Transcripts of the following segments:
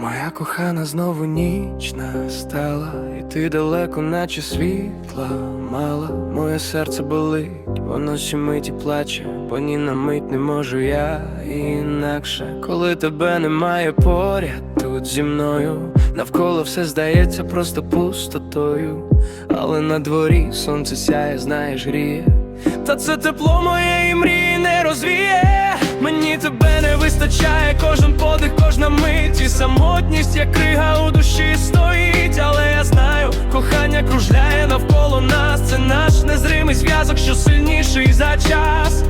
Моя кохана знову ніч настала, і ти далеко, наче світла мала. Моє серце болить, воно ще миті плаче, бо ні на мить не можу я інакше, коли тебе немає поряд тут зі мною, навколо все здається просто пустотою, але на дворі сонце сяє, знаєш, гріє. Та це тепло моєї мрії не розвіє. Мені тебе не вистачає, кожен подих, кожна мить. І самотність, як крига у душі стоїть, але я знаю, кохання кружляє навколо нас. Це наш незримий зв'язок, що сильніший за час.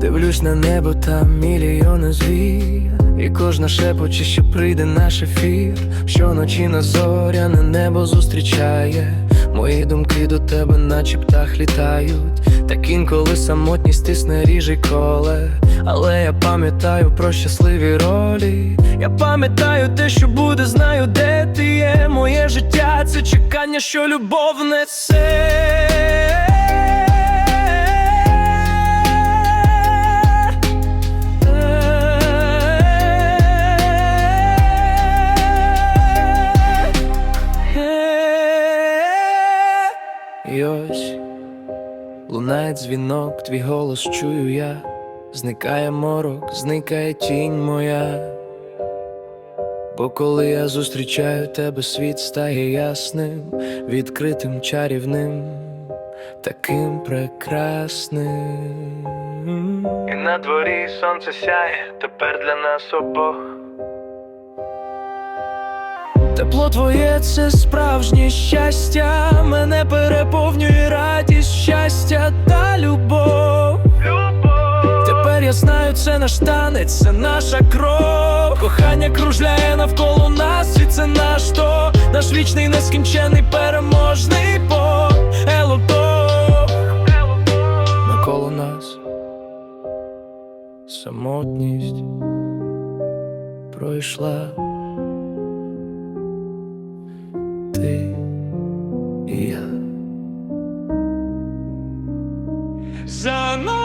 Дивлюсь на небо, там мільйони звір. І кожна шепоче, що прийде наш ефір. Щоночі на зоряне небо зустрічає Мої думки до тебе, наче птах літають. Так інколи самотність тисне ріже коле. Але я пам'ятаю про щасливі ролі. Я пам'ятаю те, що буде, знаю, де ти є. Моє життя це чекання, що любов несе І ось лунає дзвінок, твій голос чую я, зникає морок, зникає тінь моя. Бо коли я зустрічаю тебе, світ стає ясним, відкритим, чарівним, таким прекрасним. І на дворі сонце сяє, тепер для нас обох. Тепло твоє це справжнє щастя, мене переповнює радість, щастя та любов. Тепер я знаю, це наш танець, це наша кров. Кохання кружляє навколо нас, і це наш то, наш вічний нескінчений переможний Бог. Елото навколо нас самотність пройшла. Sun. Oh.